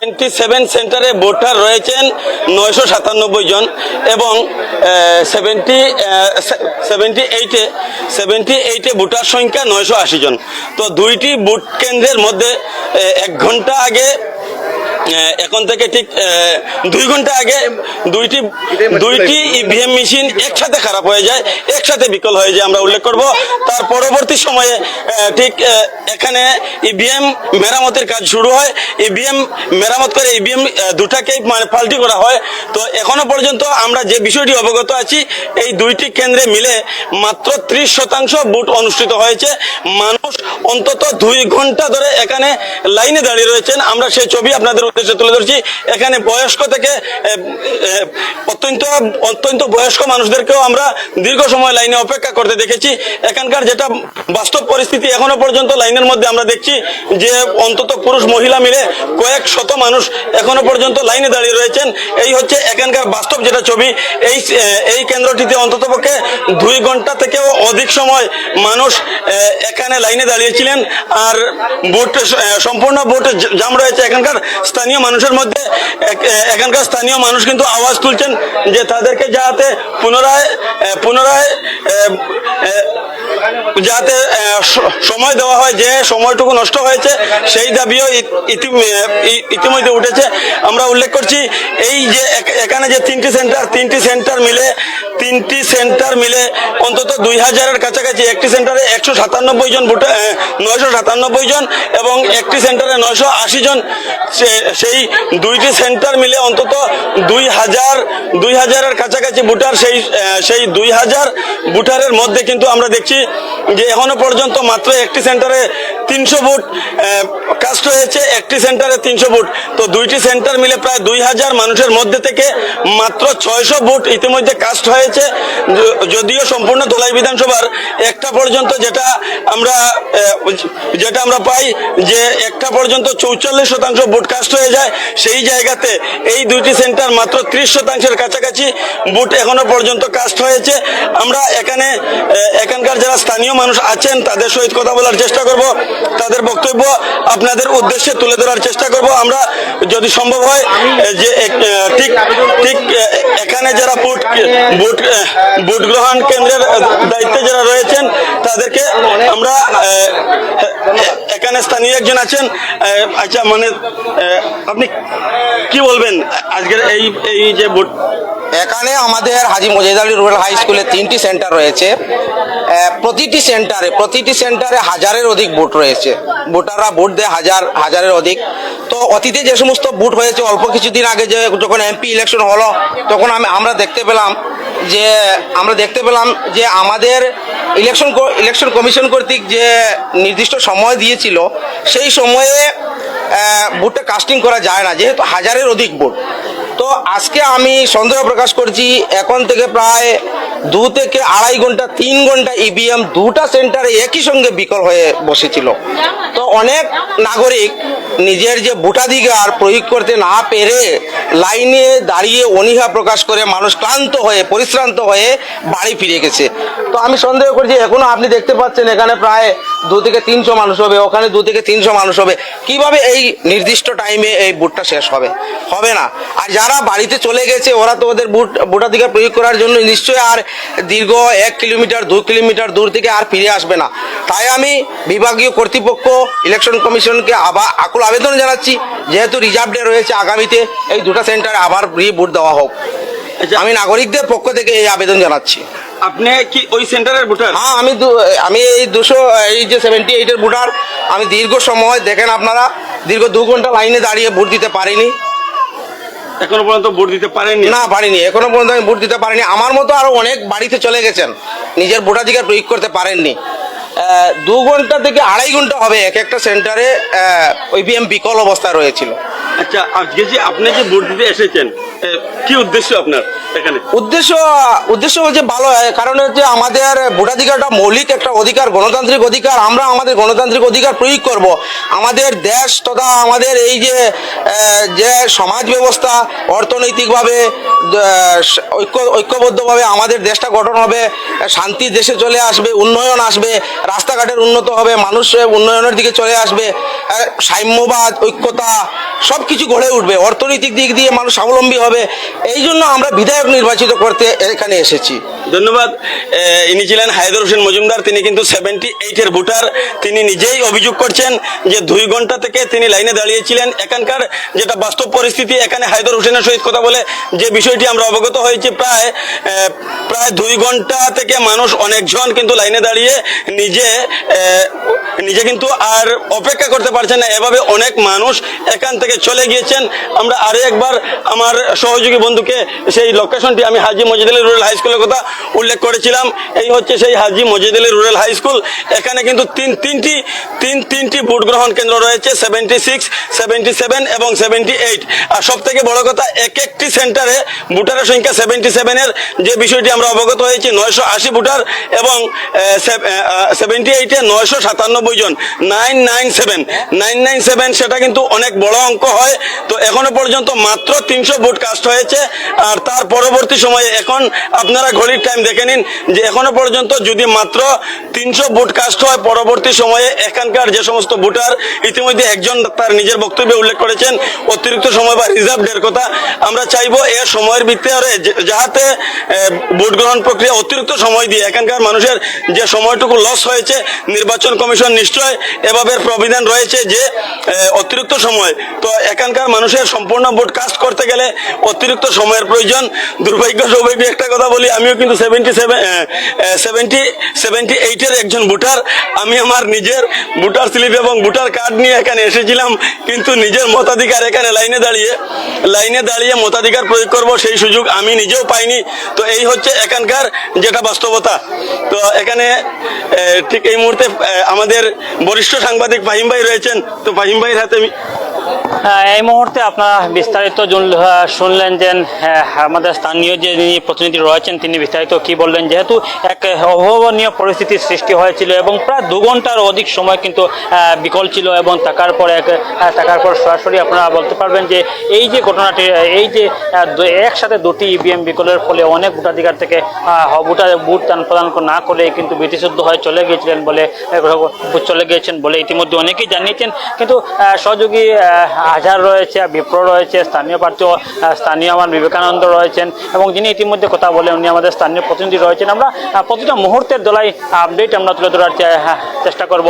Twenty seven সেন্টারে voter রয়েছেন নয়শো সাতানব্বই জন এবং সেভেন্টি সেভেন্টি এইটে সেভেন্টি এইটে ভোটার সংখ্যা নয়শো আশি জন। তো দুইটি ভোট কেন্দ্রের মধ্যে এক ঘণ্টা আগে এখন থেকে ঠিক দুই ঘণ্টা আগে দুইটি দুইটি ইভিএম মেশিন একসাথে খারাপ হয়ে যায়, একসাথে বিকল হয়ে যায় আমরা উল্লেখ করব। তার পরবর্তী সময়ে ঠিক এখানে ইভিএম মেরামতের কাজ শুরু হয়। ইভিএম মেরামত করে ইভিএম দুটাকেই মানে পাল্টি করা হয়। তো এখনও পর্যন্ত আমরা যে বিষয়টি অবগত আছি, এই দুইটি কেন্দ্রে মিলে মাত্র ত্রিশ শতাংশ বুট অনুষ্ঠিত হয়েছে। মানুষ অন্তত দুই ঘণ্টা ধরে এখানে লাইনে দাঁড়িয়ে রয়েছেন। আমরা সেই ছবি আপনাদের উদ্দেশ্যে তুলে ধরছি। এখানে বয়স্ক থেকে অত্যন্ত অত্যন্ত বয়স্ক মানুষদেরকেও আমরা দীর্ঘ সময় লাইনে অপেক্ষা করতে দেখেছি। এখানকার যেটা বাস্তব পরিস্থিতি এখনও পর্যন্ত লাইনের মধ্যে আমরা দেখছি যে অন্তত পুরুষ মহিলা মিলে কয়েক শত মানুষ এখনও পর্যন্ত লাইনে দাঁড়িয়ে রয়েছেন। এই হচ্ছে এখানকার বাস্তব যেটা ছবি। এই এই কেন্দ্রটিতে অন্ততপক্ষে দুই ঘণ্টা থেকেও অধিক সময় মানুষ এখানে লাইনে দাঁড়িয়েছিলেন। আর এ, সম্পূর্ণ ভোট জাম রয়েছে এখানকার স্থানীয় মানুষের মধ্যে এখানকার স্থানীয় মানুষ কিন্তু আওয়াজ তুলছেন যে তাদেরকে যাতে পুনরায় পুনরায় যাতে সময় দেওয়া হয় যে সময়টুকু নষ্ট হয়েছে, সেই দাবিও ইতিমধ্যে উঠেছে। আমরা উল্লেখ করছি, এই যে এখানে যে তিনটি সেন্টার তিনটি সেন্টার মিলে, তিনটি সেন্টার মিলে অন্তত দুই হাজারের কাছাকাছি, একটি সেন্টারে একশো সাতানব্বই জন ভোটার নয়শো সাতানব্বই জন এবং একটি সেন্টারে নয়শো আশি জন সেই দুইটি সেন্টার মিলে অন্তত দুই হাজার, দুই হাজারের কাছাকাছি ভোটার সেই সেই দুই হাজার ভোটারের মধ্যে কিন্তু আমরা দেখছি যে এখনও পর্যন্ত মাত্র একটি সেন্টারে তিনশো ভোট কাস্ট হয়েছে, একটি সেন্টারে তিনশো ভোট। তো দুইটি সেন্টার মিলে প্রায় দুই হাজার মানুষের মধ্যে থেকে মাত্র ছয়শো ভোট ইতিমধ্যে কাস্ট হয়েছে। যদিও সম্পূর্ণ দোলাই বিধানসভার একটা পর্যন্ত যেটা আমরা যেটা আমরা পাই যে একটা পর্যন্ত চৌচল্লিশ শতাংশ ভোট কাস্ট হয়ে যায় সেই জায়গাতে এই দুইটি সেন্টার মাত্র ত্রিশ শতাংশের কাছাকাছি ভোট এখনও পর্যন্ত কাস্ট হয়েছে। আমরা এখানে এখানকার যারা স্থানীয় মানুষ আছেন তাদের সহিত কথা বলার চেষ্টা করব তাদের বক্তব্য আপনাদের উদ্দেশ্যে তুলে ধরার চেষ্টা করব। আমরা যদি সম্ভব হয় যে ঠিক ঠিক এখানে যারা ভোট আহ, ভোট গ্রহণ কেন্দ্রের দায়িত্বে যারা রয়েছেন তাদেরকে আমরা এখানে স্থানীয় একজন আছেন আচ্ছা মানে আপনি কি বলবেন আজকের এই এই যে ভোট? এখানে আমাদের হাজি মজিদ আলী রুরাল হাই স্কুলে তিনটি সেন্টার রয়েছে। প্রতিটি সেন্টারে প্রতিটি সেন্টারে হাজারের অধিক বুট রয়েছে। ভোটাররা ভোট দেয় হাজার, হাজারের অধিক। তো অতীতে যে সমস্ত বুট হয়েছে, অল্প কিছুদিন আগে যে যখন এমপি ইলেকশন হলো, তখন আমি, আমরা দেখতে পেলাম যে, আমরা দেখতে পেলাম যে আমাদের ইলেকশন ইলেকশন কমিশন কর্তৃক যে নির্দিষ্ট সময় দিয়েছিল, সেই সময়ে ভোটটা কাস্টিং করা যায় না, যেহেতু হাজারের অধিক ভোট। তো আজকে আমি সন্দেহ প্রকাশ করছি, এখন থেকে প্রায় দু থেকে আড়াই ঘণ্টা, তিন ঘণ্টা ইভিএম দুটা সেন্টারে একই সঙ্গে বিকল হয়ে বসেছিল। তো অনেক নাগরিক নিজের যে ভোটাধিকার প্রয়োগ করতে না পেরে লাইনে দাঁড়িয়ে অনীহা প্রকাশ করে মানুষ ক্লান্ত হয়ে, পরিশ্রান্ত হয়ে বাড়ি ফিরে গেছে। তো আমি সন্দেহ করছি এখনও আপনি দেখতে পাচ্ছেন এখানে প্রায় দু থেকে তিনশো মানুষ হবে, ওখানে দু থেকে তিনশো মানুষ হবে। কীভাবে এই নির্দিষ্ট টাইমে এই বুটটা শেষ হবে? হবে না। আর যারা বাড়িতে চলে গেছে, ওরা তো ওদের বুট ভোটাধিকার প্রয়োগ করার জন্য নিশ্চয়ই আর দীর্ঘ এক কিলোমিটার দু কিলোমিটার দূর থেকে আর ফিরে আসবে না। তাই আমি বিভাগীয় কর্তৃপক্ষ ইলেকশন কমিশনকে আবার আকুল আবেদন জানাচ্ছি যেহেতু রিজার্ভ ডে রয়েছে আগামীতে এই দুটো সেন্টারে আবার রি ভোট দেওয়া হোক। আমি নাগরিকদের পক্ষ থেকে এই আবেদন জানাচ্ছি। আপনি কি ওই সেন্টারের ভোটার? হ্যাঁ আমি আমি এই দুশো এই যে সেভেন্টি এইটের ভোটার আমি দীর্ঘ সময় দেখেন আপনারা দীর্ঘ দু ঘণ্টা লাইনে দাঁড়িয়ে ভোট দিতে পারিনি। এখনও পর্যন্ত ভোট দিতে পারেনি না পারিনি। এখনও পর্যন্ত আমি ভোট দিতে পারিনি। আমার মতো আরও অনেক বাড়িতে চলে গেছেন। নিজের ভোটাধিকার প্রয়োগ করতে পারেননি। দু ঘণ্টা থেকে আড়াই ঘণ্টা হবে এক একটা সেন্টারে ওইভিএম বিকল অবস্থা রয়েছিল। আচ্ছা আজকে যে আপনি যে ভোট দিতে এসেছেন কি উদ্দেশ্য আপনার এখানে? উদ্দেশ্য উদ্দেশ্য হচ্ছে ভালো কারণ হচ্ছে আমাদের ভোটাধিকারটা মৌলিক একটা অধিকার, গণতান্ত্রিক অধিকার, আমরা আমাদের গণতান্ত্রিক অধিকার প্রয়োগ করব। আমাদের দেশ তথা আমাদের এই যে যে সমাজ ব্যবস্থা, অর্থনৈতিকভাবে ঐক্য, ঐক্যবদ্ধভাবে আমাদের দেশটা গঠন হবে শান্তি দেশে চলে আসবে, উন্নয়ন আসবে, রাস্তাঘাটের উন্নত হবে, মানুষ উন্নয়নের দিকে চলে আসবে সাম্যবাদ, ঐক্যতা সব কিছু গড়ে উঠবে। অর্থনৈতিক দিক দিয়ে মানুষ স্বাবলম্বী হবে। এই জন্য আমরা বিধায়ক নির্বাচিত করতে এখানে এসেছি। ধন্যবাদ। ইনি ছিলেন হায়দর হোসেন মজুমদার, তিনি কিন্তু সেভেন্টি এইটের ভোটার। তিনি নিজেই অভিযোগ করছেন যে দুই ঘণ্টা থেকে তিনি লাইনে দাঁড়িয়েছিলেন। এখানকার যেটা বাস্তব পরিস্থিতি, এখানে হায়দর হোসেনের সহিত কথা বলে যে বিষয়টি আমরা অবগত হয়েছি প্রায় প্রায় দুই ঘণ্টা থেকে মানুষ অনেকজন কিন্তু লাইনে দাঁড়িয়ে নিজে নিজে কিন্তু আর অপেক্ষা করতে পারছেন না। এভাবে অনেক মানুষ এখান থেকে চলে গিয়েছেন। আমরা আরও একবার আমার সহযোগী বন্ধুকে সেই লোকেশনটি আমি হাজি মজিদ আলী রুরাল হাই স্কুলের কথা উল্লেখ করেছিলাম। এই হচ্ছে সেই Haji Majid Ali rural high school. এখানে কিন্তু তিন তিনটি তিন তিনটি ভোট গ্রহণ কেন্দ্র রয়েছে সেভেন্টি সিক্স সেভেন্টি সেভেন এবং সেভেন্টি এইট আর সব থেকে বড় কথা এক একটি সেন্টারে ভোটারের সংখ্যা সেভেন্টি সেভেনের যে বিষয়টি আমরা অবগত হয়েছি, নয়শো আশি ভোটার এবং সেভেন্টি এইটে নয়শো সাতানব্বই জন। Nine nine seven. Nine nine seven সেটা কিন্তু অনেক বড় অঙ্ক হয়। তো এখনও পর্যন্ত মাত্র তিনশো ভোট কাস্ট হয়েছে। আর তার পরবর্তী সময়ে এখন আপনারা ঘড়ির টাইম দেখে নিন যে এখনও পর্যন্ত যদি মাত্র তিনশো ভোট কাস্ট হয়, পরবর্তী সময়ে এখানকার যে সমস্ত ভোটার, ইতিমধ্যে একজন তার নিজের বক্তব্যে উল্লেখ করেছেন, অতিরিক্ত সময় বা রিজার্ভ ডের কথা। আমরা চাইব এর সময়ের ভিতরে যে- যাহাতে ভোট গ্রহণ প্রক্রিয়া অতিরিক্ত সময় দিয়ে এখানকার মানুষের যে সময়টুকু লস হয়েছে, নির্বাচন কমিশন নিশ্চয় এভাবে প্রবিধান রয়েছে যে অতিরিক্ত সময়। তো এখানকার মানুষের সম্পূর্ণ ভোট কাস্ট করতে গেলে অতিরিক্ত সময়ের প্রয়োজন। দুর্ভাগ্য সৌভাগ্য একটা কথা বলি আমিও কিন্তু সেভেন্টি সেভেন সেভেন্টি সেভেন্টি এইটের একজন ভোটার। আমি আমার নিজের ভোটার স্লিপ এবং ভোটার কার্ড নিয়ে এখানে এসেছিলাম কিন্তু নিজের মতাধিকার এখানে লাইনে দাঁড়িয়ে লাইনে দাঁড়িয়ে মতাধিকার প্রয়োগ করব সেই সুযোগ আমি নিজেও পাইনি। তো এই হচ্ছে এখানকার যেটা বাস্তবতা। তো এখানে ঠিক এই মুহূর্তে এ, আমাদের বরিষ্ঠ সাংবাদিক ফাহিম ভাই রয়েছেন। তো ফাহিম ভাইয়ের হাতে এই মুহূর্তে আপনারা বিস্তারিত শুনলেন যে আমাদের স্থানীয় যে প্রতিনিধি রয়েছেন, তিনি বিস্তারিত কি বললেন? যেহেতু এক অভাবনীয় পরিস্থিতির সৃষ্টি হয়েছিল এবং প্রায় দু ঘণ্টার অধিক সময় কিন্তু বিকল ছিল এবং থাকার পর এক থাকার পর সরাসরি আপনারা বলতে পারবেন যে, এই যে ঘটনাটি এই যে একসাথে দুটি ইভিএম বিকলের ফলে অনেক ভোটাধিকার থেকে ভোটার ভোট দান প্রদান না করে কিন্তু বিধিশুদ্ধ হয়ে চলে গিয়েছিলেন বলে চলে গিয়েছেন বলে ইতিমধ্যে অনেকেই জানিয়েছেন। কিন্তু সহযোগী আজহার রয়েছে বিপ্র রয়েছে স্থানীয় প্রার্থী স্থানীয় আমার বিবেকানন্দ রয়েছেন এবং যিনি ইতিমধ্যে কথা বলেন উনি আমাদের স্থানীয় প্রতিনিধি রয়েছেন। আমরা প্রতিটা মুহূর্তের দোলায় আপডেট আমরা তুলে ধরার হ্যাঁ, চেষ্টা করব।